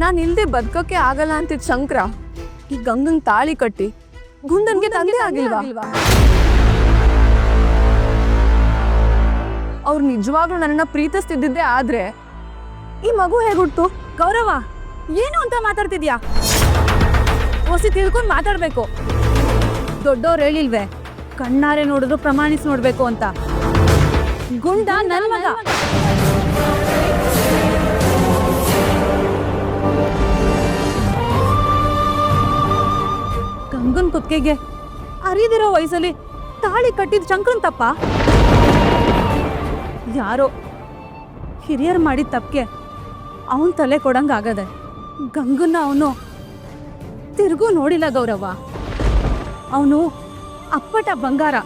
ನಾನು ಇಲ್ಲದೆ ಬದುಕೋಕೆ ಆಗಲ್ಲ ಅಂತಿದ್ ಶಂಕರ. ಈ ಗಂಗನ್ ತಾಳಿ ಕಟ್ಟಿ ಗುಂಡನ್ಗೆ ತಂದೆ ಆಗಿಲ್ವಾ? ಅವ್ರು ನಿಜವಾಗ್ಲೂ ನನ್ನ ಪ್ರೀತಿಸ್ತಿದ್ದಿದ್ದೆ ಆದ್ರೆ ಈ ಮಗು ಹೇಗುಟ್ಟು ಗೌರವ ಏನು ಅಂತ ಮಾತಾಡ್ತಿದ್ಯಾ? ಹೊಸಿ ತಿಳ್ಕೊಂಡು ಮಾತಾಡ್ಬೇಕು. ದೊಡ್ಡವ್ರು ಹೇಳಿಲ್ವೇ ಕಣ್ಣಾರೆ ನೋಡಿದ್ರು ಪ್ರಮಾಣಿಸಿ ನೋಡ್ಬೇಕು ಅಂತ. ಗುಂಡ ನನ್ನ ಮಗ. ಗಂಗನ್ ಕುತ್ತಿಗೆಗೆ ಅರಿದಿರೋ ವಯಸ್ಸಲ್ಲಿ ತಾಳಿ ಕಟ್ಟಿದ ಶಂಕರನ್ ತಪ್ಪ? ಯಾರೋ ಹಿರಿಯರು ಮಾಡಿದ ತಪ್ಪಿಗೆ ಅವನ್ ತಲೆ ಕೊಡಂಗ ಆಗದೆ ಗಂಗನ್ನ ಅವನು ತಿರುಗೂ ನೋಡಿಲ್ಲ ಗೌರವ. ಅವನು ಅಪ್ಪಟ ಬಂಗಾರ.